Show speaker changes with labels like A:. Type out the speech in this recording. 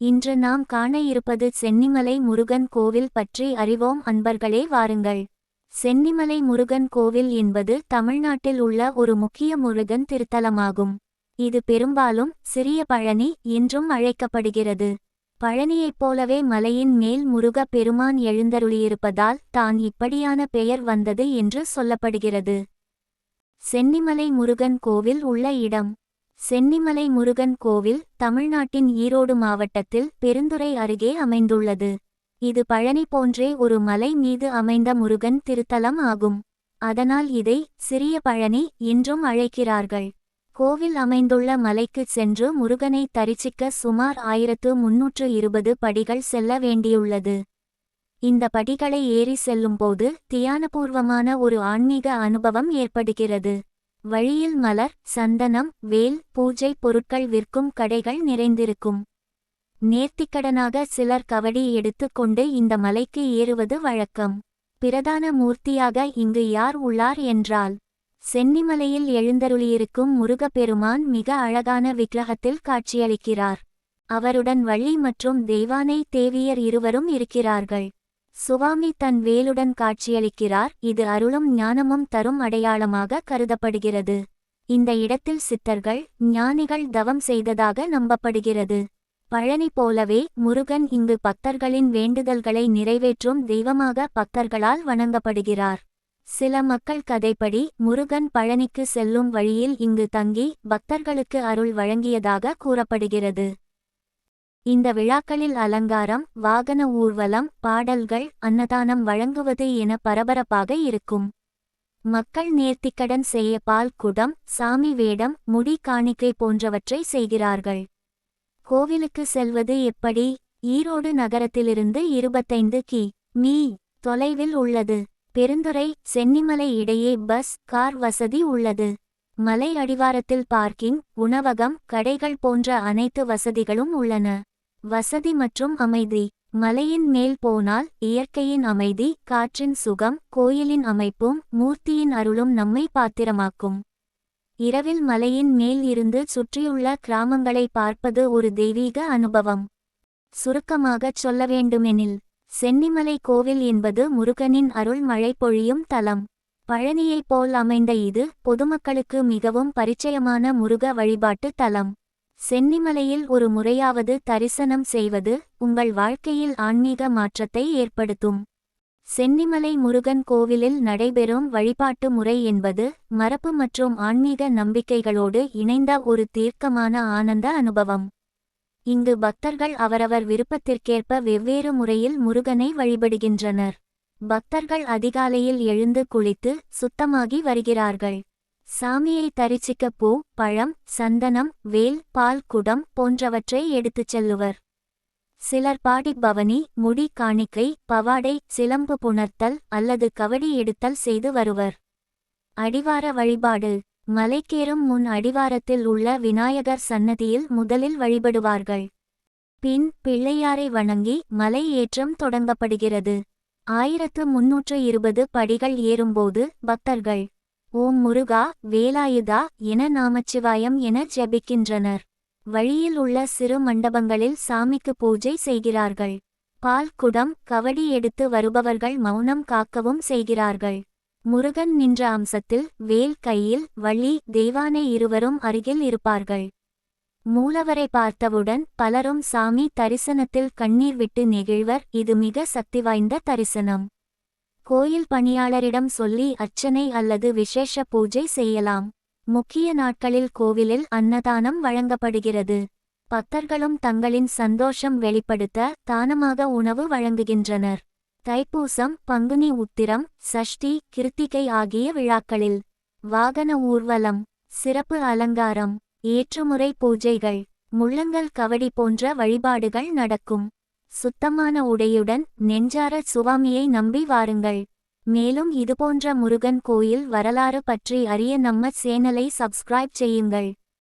A: இன்று நாம் காண இருப்பது சென்னிமலை முருகன் கோவில் பற்றி அறிவோம் அன்பர்களே வாருங்கள். சென்னிமலை முருகன் கோவில் என்பது தமிழ்நாட்டில் உள்ள ஒரு முக்கிய முருகன் திருத்தலமாகும். இது பெரும்பாலும் சிறிய பழனி என்றும் அழைக்கப்படுகிறது. பழனியைப் போலவே மலையின் மேல் முருக பெருமான் எழுந்தருளியிருப்பதால் தான் இப்படியான பெயர் வந்தது என்று சொல்லப்படுகிறது. சென்னிமலை முருகன் கோவில் உள்ள இடம். சென்னிமலை முருகன் கோவில் தமிழ்நாட்டின் ஈரோடு மாவட்டத்தில் பெருந்துறை அருகே அமைந்துள்ளது. இது பழனி போன்றே ஒரு மலை மீது அமைந்த முருகன் திருத்தலம் ஆகும். அதனால் இதை சிறிய பழனி என்றும் அழைக்கிறார்கள். கோவில் அமைந்துள்ள மலைக்கு சென்று முருகனை தரிசிக்க சுமார் ஆயிரத்து முன்னூற்று இருபது படிகள் செல்ல வேண்டியுள்ளது. இந்த படிகளை ஏறி செல்லும்போது தியானபூர்வமான ஒரு ஆன்மீக அனுபவம் ஏற்படுகிறது. வழியில் மலர் சந்தனம் வேல் பூஜை பொருட்கள் விற்கும் கடைகள் நிறைந்திருக்கும். நேர்த்திக்கடனாக சிலர் கவடி எடுத்துக்கொண்டு இந்த மலைக்கு ஏறுவது வழக்கம். பிரதான மூர்த்தியாக இங்கு யார் உள்ளார் என்றால் சென்னிமலையில் எழுந்தருளியிருக்கும் முருகப்பெருமான் மிக அழகான விக்கிரகத்தில் காட்சியளிக்கிறார். அவருடன் வள்ளி மற்றும் தெய்வானை தேவியர் இருவரும் இருக்கிறார்கள். சுவாமி தன் வேலுடன் காட்சியளிக்கிறார் இது அருளும் ஞானமும் தரும் அடையாளமாக கருதப்படுகிறது. இந்த இடத்தில் சித்தர்கள் ஞானிகள் தவம் செய்ததாக நம்பப்படுகிறது. பழனி போலவே முருகன் இங்கு பக்தர்களின் வேண்டுதல்களை நிறைவேற்றும் தெய்வமாக பக்தர்களால் வணங்கப்படுகிறார். சில மக்கள் கதைப்படி முருகன் பழனிக்கு செல்லும் வழியில் இங்கு தங்கி பக்தர்களுக்கு அருள் வழங்கியதாக கூறப்படுகிறது. இந்த விழாக்களில் அலங்காரம் வாகன ஊர்வலம் பாடல்கள் அன்னதானம் வழங்குவது என பரபரப்பாக இருக்கும். மக்கள் நேர்த்திக்கடன் செய்ய பால் குடம் சாமி வேடம் முடி காணிக்கை போன்றவற்றை செய்கிறார்கள். கோவிலுக்கு செல்வது எப்படி? ஈரோடு நகரத்திலிருந்து இருபத்தைந்து கி. மீ. தொலைவில் உள்ளது. பெருந்துறை சென்னிமலை இடையே பஸ் கார் வசதி உள்ளது. மலை அடிவாரத்தில் பார்க்கிங் உணவகம் கடைகள் போன்ற அனைத்து வசதிகளும் உள்ளன. வசதி மற்றும் அமைதி. மலையின் மேல் போனால் இயற்கையின் அமைதி காற்றின் சுகம் கோயிலின் அமைப்பும் மூர்த்தியின் அருளும் நம்மை பாத்திரமாக்கும். இரவில் மலையின் மேல் இருந்து சுற்றியுள்ள கிராமங்களை பார்ப்பது ஒரு தெய்வீக அனுபவம். சுருக்கமாகச் சொல்ல வேண்டுமெனில் சென்னிமலை கோவில் என்பது முருகனின் அருள் மழை பொழியும் தலம். பழனியைப் போல் அமைந்த இது பொதுமக்களுக்கு மிகவும் பரிச்சயமான முருக வழிபாட்டு தலம். சென்னிமலையில் ஒரு முறையாவது தரிசனம் செய்வது உங்கள் வாழ்க்கையில் ஆன்மீக மாற்றத்தை ஏற்படுத்தும். சென்னிமலை முருகன் கோவிலில் நடைபெறும் வழிபாட்டு முறை என்பது மரபு மற்றும் ஆன்மீக நம்பிக்கைகளோடு இணைந்த ஒரு தீர்க்கமான ஆனந்த அனுபவம். இங்கு பக்தர்கள் அவரவர் விருப்பத்திற்கேற்ப வெவ்வேறு முறையில் முருகனை வழிபடுகின்றனர். பக்தர்கள் அதிகாலையில் எழுந்து குளித்து சுத்தமாகி வருகிறார்கள். சாமியை தரிசிக்க பூ பழம் சந்தனம் வேல் பால் குடம் போன்றவற்றை எடுத்துச் செல்லுவர். சிலர் பாடி பவனி முடி காணிக்கை பவாடை சிலம்பு புணர்த்தல் அல்லது கவடி எடுத்தல் செய்து வருவர். அடிவார வழிபாடு. மலைக்கேறும் முன் அடிவாரத்தில் உள்ள விநாயகர் சன்னதியில் முதலில் வழிபடுவார்கள். பின் பிள்ளையாரை வணங்கி மலை ஏற்றம் தொடங்கப்படுகிறது. ஆயிரத்து முன்னூற்று இருபது படிகள் ஏறும்போது பக்தர்கள் ஓம் முருகா வேலாயுதா என நாமச்சிவாயம் என ஜெபிக்கின்றனர். வழியில் உள்ள சிறு மண்டபங்களில் சாமிக்கு பூஜை செய்கிறார்கள். பால் குடம் கவடி எடுத்து வருபவர்கள் மௌனம் காக்கவும் செய்கிறார்கள். முருகன் நின்ற அம்சத்தில் வேல் கையில் வள்ளி தெய்வானை இருவரும் அருகில் இருப்பார்கள். மூலவரை பார்த்தவுடன் பலரும் சாமி தரிசனத்தில் கண்ணீர் விட்டு நெகிழ்வர் இது மிக சக்தி வாய்ந்த தரிசனம். கோயில் பணியாளரிடம் சொல்லி அர்ச்சனை அல்லது விசேஷ பூஜை செய்யலாம். முக்கிய நாட்களில் கோவிலில் அன்னதானம் வழங்கப்படுகிறது. பக்தர்களும் தங்களின் சந்தோஷம் வெளிப்படுத்த தானமாக உணவு வழங்குகின்றனர். தைப்பூசம் பங்குனி உத்திரம் சஷ்டி கிருத்திகை ஆகிய விழாக்களில். வாகன ஊர்வலம் சிறப்பு அலங்காரம். ஏற்றுமுறை பூஜைகள் முள்ளங்கள் கவடி போன்ற வழிபாடுகள் நடக்கும். சுத்தமான உடையுடன் நெஞ்சார சுவாமியை நம்பி வாருங்கள். மேலும் இதுபோன்ற முருகன் கோயில் வரலாறு பற்றி அறிய நம்ம சேனலை சப்ஸ்கிரைப் செய்யுங்கள்.